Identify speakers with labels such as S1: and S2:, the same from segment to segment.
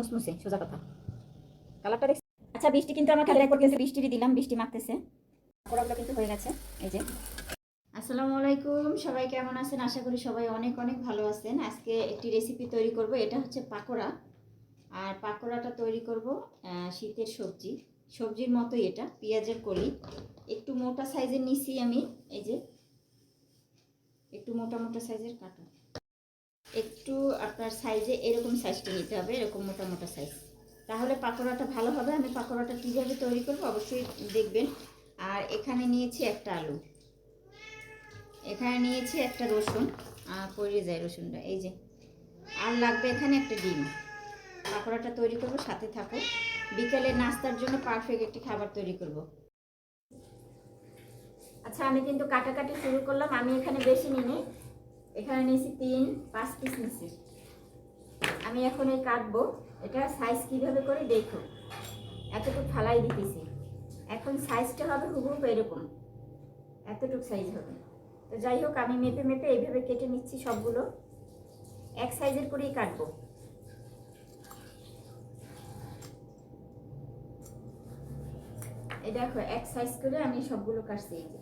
S1: মুসমুসে সোজা কথা। কালারটা দেখ আচ্ছা বৃষ্টি কিন্তু আমার খেলা করতেছে বৃষ্টিরই দিলাম বৃষ্টি মারতেছে। পোড়াগুলো কিন্তু হয়ে গেছে এই যে। আসসালামু আলাইকুম সবাই কেমন আছেন? আশা করি সবাই অনেক অনেক ভালো আছেন। আজকে একটি রেসিপি তৈরি করব এটা হচ্ছে পাকোড়া। আর পাকোড়াটা তৈরি করব শীতের সবজি। সবজির মতোই এটা পেঁয়াজের কলি। একটু মোটা সাইজের নিছি আমি এই যে। একটু মোটা মোটা সাইজের কাটা। একটু আপনার সাইজে এরকম সাইজটা নিতে হবে, এরকম মোটা মোটা সাইজ তাহলে পাকোড়াটা ভালো হবে, আমি পাকোড়াটা কীভাবে তৈরি করব অবশ্যই দেখবেন। আর এখানে নিয়েছি একটা আলু। এখানে নিয়েছি একটা রসুন। আর পড়ে যায় রসুনটা, এই যে। আর লাগবে এখানে একটা ডিম। পাকোড়াটা তৈরি করব, সাথে থাকো। বিকেলে নাস্তার জন্য পারফেক্ট একটি খাবার তৈরি করব। আচ্ছা আমি কিন্তু কাটাকাটি শুরু করলাম, আমি এখানে বেশি নিইনি। এখানে নিয়েছি তিন, পাঁচ পিস নিয়েছি। আমি এখন এই কাটবো। এটা সাইজ কীভাবে করে দেখো। এতটুকু ফালাই দিতেছি। এখন সাইজটা হবে হুবহুব এরকম। এতটুকু সাইজ হবে। তো যাই হোক, আমি মেপে মেপে এইভাবে কেটে নিচ্ছি সবগুলো। এক সাইজের করেই কাটবো। এই দেখো, এক সাইজ করে আমি সবগুলো কাটছি এই যে।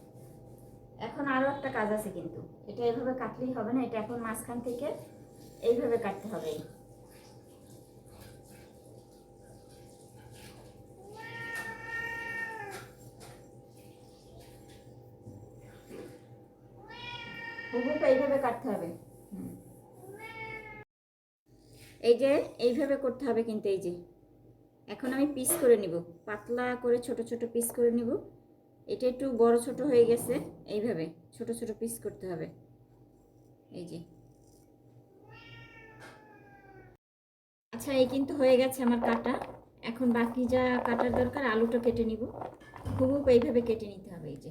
S1: এখন আরও একটা কাজ আছে কিন্তু। এটা এভাবে কাটলেই হবে না, এটা এখন মাঝখান থেকে এইভাবে কাটতে হবে। হুবহুব এইভাবে কাটতে হবে। এই যে, এইভাবে করতে হবে কিন্তু এই যে। এখন আমি পিস করে নিব। পাতলা করে ছোট ছোট পিস করে নিব। এটা একটু বড় ছোট হয়ে গেছে এইভাবে ছোট ছোট পিস করতে হবে। এই যে। আচ্ছা এই কিন্তু হয়ে গেছে আমার কাটা। এখন বাকি যা কাটার দরকার আলুটা কেটে নিব। হুবহুব এইভাবে কেটে নিতে হবে এই যে।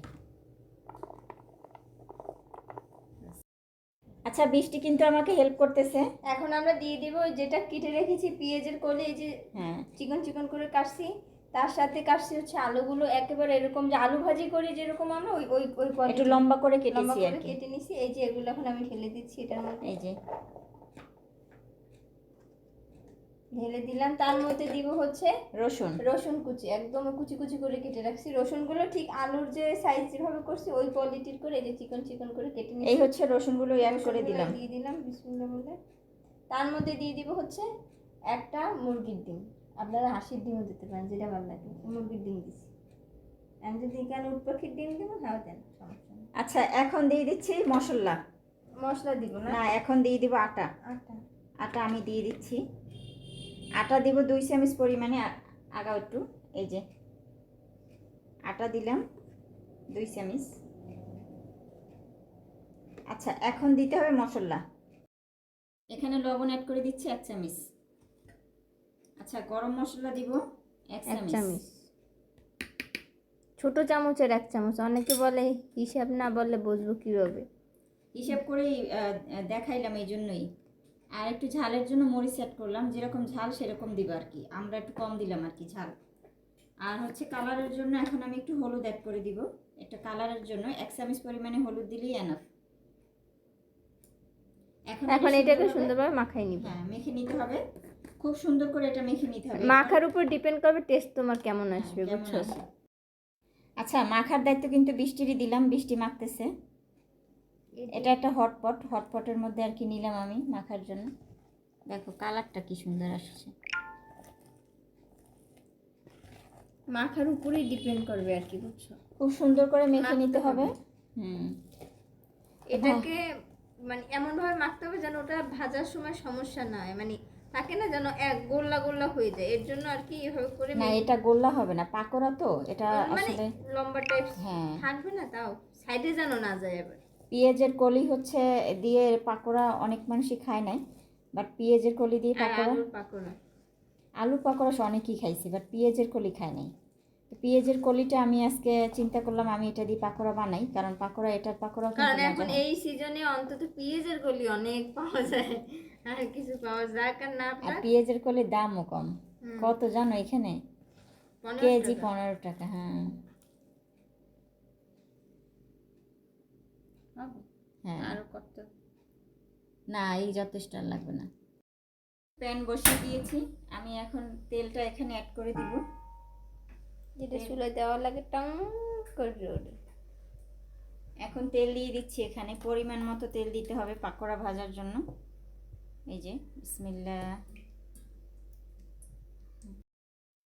S1: আচ্ছা বৃষ্টি কিন্তু আমাকে হেল্প করতেছে।
S2: এখন আমরা দিয়ে দিব যেটা কেটে রেখেছি পেঁয়াজের কোলে এই যে
S1: হ্যাঁ।
S2: চিকন চিকন করে কাটছি। তার সাথে কাটছি হচ্ছে আলুগুলো একেবারে এরকম যে আলু ভাজি করি যেরকম আমরা ওই ওই ওই
S1: একটু লম্বা করে কেটেছি আর
S2: কেটে নিছি। এই যে এগুলো এখন আমি ঢেলে দিচ্ছি এটার মধ্যে।
S1: এই যে।
S2: ঢেলে দিলাম। তার মধ্যে দিব হচ্ছে
S1: রসুন।
S2: রসুন কুচি। একদম কুচি কুচি করে কেটে রাখছি। রসুনগুলো ঠিক আলুর যে সাইজ যেভাবে করছি ওই কোয়ালিটির করে এই যে চিকন চিকন করে কেটে নিচ্ছি
S1: এই হচ্ছে রসুনগুলো অ্যাড করে দিলাম।
S2: দিয়ে দিলাম বিসমিল্লাহ বলে। তার মধ্যে দিয়ে দিব হচ্ছে একটা মুরগির ডিম। আপনারা হাঁসির ডিমও দিতে পারেন যেটা ভালো লাগে। মুরগির ডিম দিচ্ছি আমি যদি এখানে উট পাখির ডিম দেবো হ্যাঁ দেন সমস্যা নেই।
S1: আচ্ছা এখন দিয়ে দিচ্ছি মশলা।
S2: মশলা দিব না?
S1: না এখন দিয়ে দিব আটা।
S2: আটা।
S1: আটা আমি দিয়ে দিচ্ছি। আটা দিব দুই চামচ পরিমাণে আগাও একটু এই যে। আটা দিলাম দুই চামচ। আচ্ছা এখন দিতে হবে মশলা। এখানে লবণ অ্যাড করে দিচ্ছি এক চামচ। আচ্ছা গরম মশলা দিব এক চামচ।
S2: ছোট চামচের এক চামচ। অনেকে বলে হিসাব না বললে বুঝব কীভাবে।
S1: হিসাব করেই দেখাইলাম এই জন্যই। আর একটু ঝালের জন্য মরিচ অ্যাড করলাম। যেরকম ঝাল সেরকম দিব আর কি। আমরা একটু কম দিলাম আর কি ঝাল। আর হচ্ছে কালারের জন্য এখন আমি একটু হলুদ অ্যাড করে দিব। একটা কালারের জন্য এক চামচ পরিমাণে হলুদ দিলেই এনাফ এখন
S2: এখন
S1: এটা
S2: এটাকে
S1: সুন্দরভাবে
S2: মাখাই নিব।
S1: হ্যাঁ মেখে নিতে হবে। খুব সুন্দর করে এটা মেখে নিতে হবে।
S2: মাখার উপর ডিপেন্ড করবে টেস্ট তোমার কেমন আসবে বুঝছ?
S1: আচ্ছা মাখার দায়িত্ব কিন্তু বৃষ্টিরই দিলাম বৃষ্টি মাখতেছে। এটা একটা হটপট হটপটের মধ্যে আর কি নিলাম আমি মাখার জন্য। দেখো কালারটা কি সুন্দর আসছে।
S2: মাখার উপরেই ডিপেন্ড করবে আর কি বুঝছ?
S1: খুব সুন্দর করে মেখে নিতে হবে। হুম।
S2: এটাকে মানে এমন ভাবে মাখতে হবে যেন ওটা ভাজার সময় সমস্যা না হয়। মানে থাকে না যেন এক গোল্লা গোল্লা হয়ে যায়। এর জন্য আর কি এভাবে করে
S1: না এটা গোল্লা হবে না পাকোড়া তো এটা
S2: মানে
S1: আসলে
S2: লম্বা টাইপ
S1: হ্যাঁ।
S2: থাকবে না তাও সাইডে যেন না যায় এবার
S1: পেঁয়াজের কলি হচ্ছে দিয়ে পাকোড়া অনেক মানুষই খায় নাই বাট পেঁয়াজের কলি দিয়ে পাকোড়া।
S2: আলু পাকোড়া।
S1: আলু পাকোড়া অনেকই খাইছি বাট পেঁয়াজের কলি খায় নাই। পেঁয়াজের কলিটা আমি আজকে চিন্তা করলাম আমি এটা দিয়ে পাকোড়া বানাই কারণ পাকোড়া এটার পাকোড়া
S2: কারণ এখন এই সিজনে অন্তত পেঁয়াজের গলি অনেক পাওয়া যায়। আর কিছু পাওয়া যাক আর না
S1: আর পেঁয়াজের কলির দামও কম। কত জানো এখানে? কেজি পনেরো টাকা হ্যাঁ। হ্যাঁ।
S2: আরও কত?
S1: না এই যথেষ্ট আর লাগবে না। প্যান বসিয়ে দিয়েছি। আমি এখন তেলটা এখানে অ্যাড করে দিব।
S2: যেটা চুলে দেওয়া লাগে টাং করে ওঠে
S1: এখন তেল দিয়ে দিচ্ছি এখানে। পরিমাণ মতো তেল দিতে হবে পাকোড়া ভাজার জন্য। এই যে বিসমিল্লা।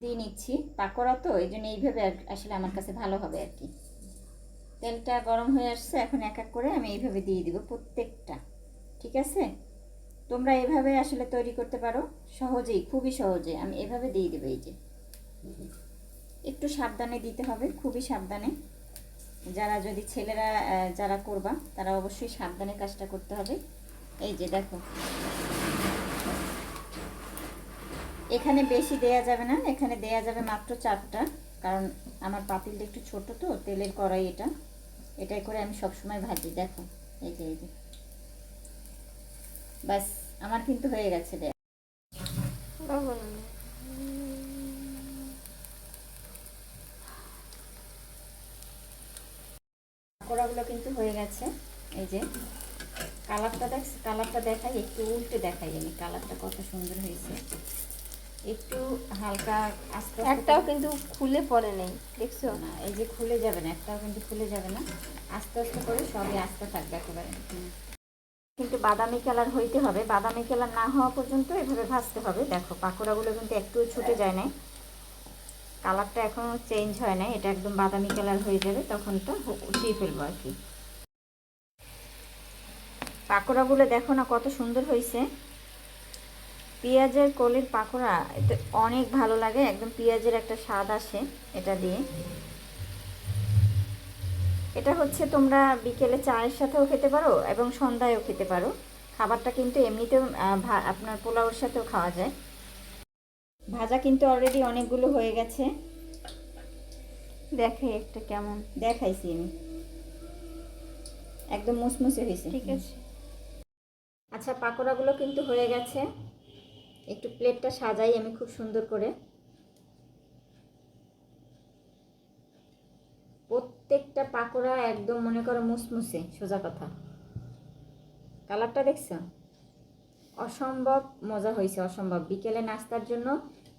S1: দিয়ে নিচ্ছি পাকোড়া তো এই জন্য এইভাবে আসলে আমার কাছে ভালো হবে আর কি। তেলটা গরম হয়ে আসছে এখন এক এক করে আমি এইভাবে দিয়ে দিব প্রত্যেকটা। ঠিক আছে? তোমরা এভাবে আসলে তৈরি করতে পারো। সহজেই খুবই সহজে। আমি এভাবে দিয়ে দেবো এই যে। একটু সাবধানে দিতে হবে, খুবই সাবধানে। যারা যদি ছেলেরা যারা করবা, তারা অবশ্যই সাবধানে কাজটা করতে হবে। এই যে দেখো। এখানে বেশি দেয়া যাবে না, এখানে দেয়া যাবে মাত্র চারটা, কারণ আমার পাতিলটা একটু ছোট তো, তেলের কড়াই এটা। এটাই করে আমি সবসময় ভাজি, দেখো। এই যে এই যে। ব্যাস আমার কিন্তু হয়ে গেছে দেয়া। পাকোড়াগুলো কিন্তু হয়ে গেছে। এই যে কালারটা দেখ কালারটা দেখাই একটু উল্টে দেখাই আমি কালারটা কত সুন্দর হয়েছে। একটু হালকা আস্তে
S2: একটাও কিন্তু খুলে পড়ে নেই দেখছ?
S1: না এই যে খুলে যাবে না একটাও কিন্তু খুলে যাবে না। আস্তে আস্তে করে সবই আস্তে থাকবে একেবারে। কিন্তু বাদামি কালার হইতে হবে। বাদামি কালার না হওয়া পর্যন্ত এভাবে ভাজতে হবে। দেখো পাকোড়াগুলো কিন্তু একটু ছুটে যায় না কালারটা এখনও চেঞ্জ হয় না এটা একদম বাদামি কালার হয়ে যাবে তখন তো উঠিয়ে ফেলব আর কি। পাকোড়াগুলো দেখো না কত সুন্দর হয়েছে। পেঁয়াজের কলির পাকোড়া এটা অনেক ভালো লাগে, একদম পেঁয়াজের একটা স্বাদ আসে এটা দিয়ে। এটা হচ্ছে তোমরা বিকেলে চায়ের সাথেও খেতে পারো এবং সন্ধ্যায়ও খেতে পারো। খাবারটা কিন্তু এমনিতেও আপনার পোলাওর সাথেও খাওয়া যায়। ভাজা কিন্তু অলরেডি অনেকগুলো হয়ে গেছে।
S2: দেখে একটা কেমন
S1: দেখাইছি আমি। একদম মুসমুসে হয়েছে।
S2: ঠিক আছে।
S1: আচ্ছা পাকোড়াগুলো কিন্তু হয়ে গেছে। একটু প্লেটটা সাজাই আমি খুব সুন্দর করে। প্রত্যেকটা পাকোড়া একদম মনে করো মুসমুসে সোজা কথা। কালারটা দেখছ? অসম্ভব মজা হয়েছে, অসম্ভব। বিকেলে নাস্তার জন্য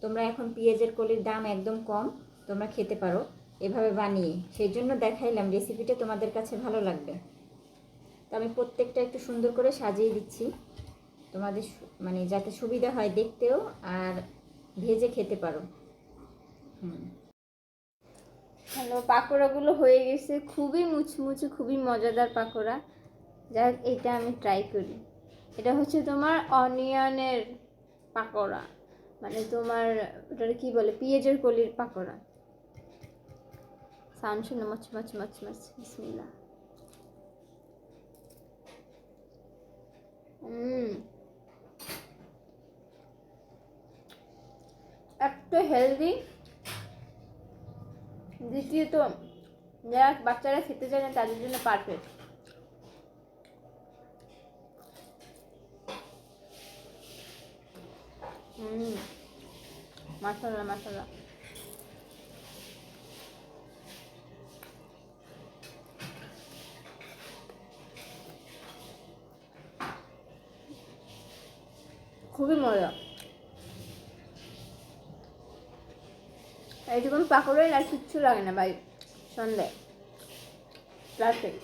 S1: তোমরা এখন পেঁয়াজের কলির দাম একদম কম, তোমরা খেতে পারো এভাবে বানিয়ে। সেই জন্য দেখাইলাম রেসিপিটা তোমাদের কাছে ভালো লাগবে। তো আমি প্রত্যেকটা একটু সুন্দর করে সাজিয়ে দিচ্ছি। তোমাদের মানে যাতে সুবিধা হয় দেখতেও আর ভেজে খেতে পারো। হুম।
S2: হ্যালো, পাকোড়াগুলো হয়ে গেছে। খুবই মুচমুচে, খুবই মজাদার পাকোড়া। যাক এটা আমি ট্রাই করি। এটা হচ্ছে তোমার অনিয়নের পাকোড়া। মানে তোমার ওটা কি বলে? পেঁয়াজের কলির পাকোড়া। সাউন্ড শুনে মচ মচ মচ মচ, বিসমিল্লাহ। হুম একটা হেলদি। দ্বিতীয়ত, যারা বাচ্চারা খেতে চায় না, তাদের জন্য পারফেক্ট হুম। মাসাল্লাহ মাসাল্লাহ খুবই মজা। এইটুকুন পাকড়াই আর কিচ্ছু লাগে না ভাই সন্ধ্যায় পারফেক্ট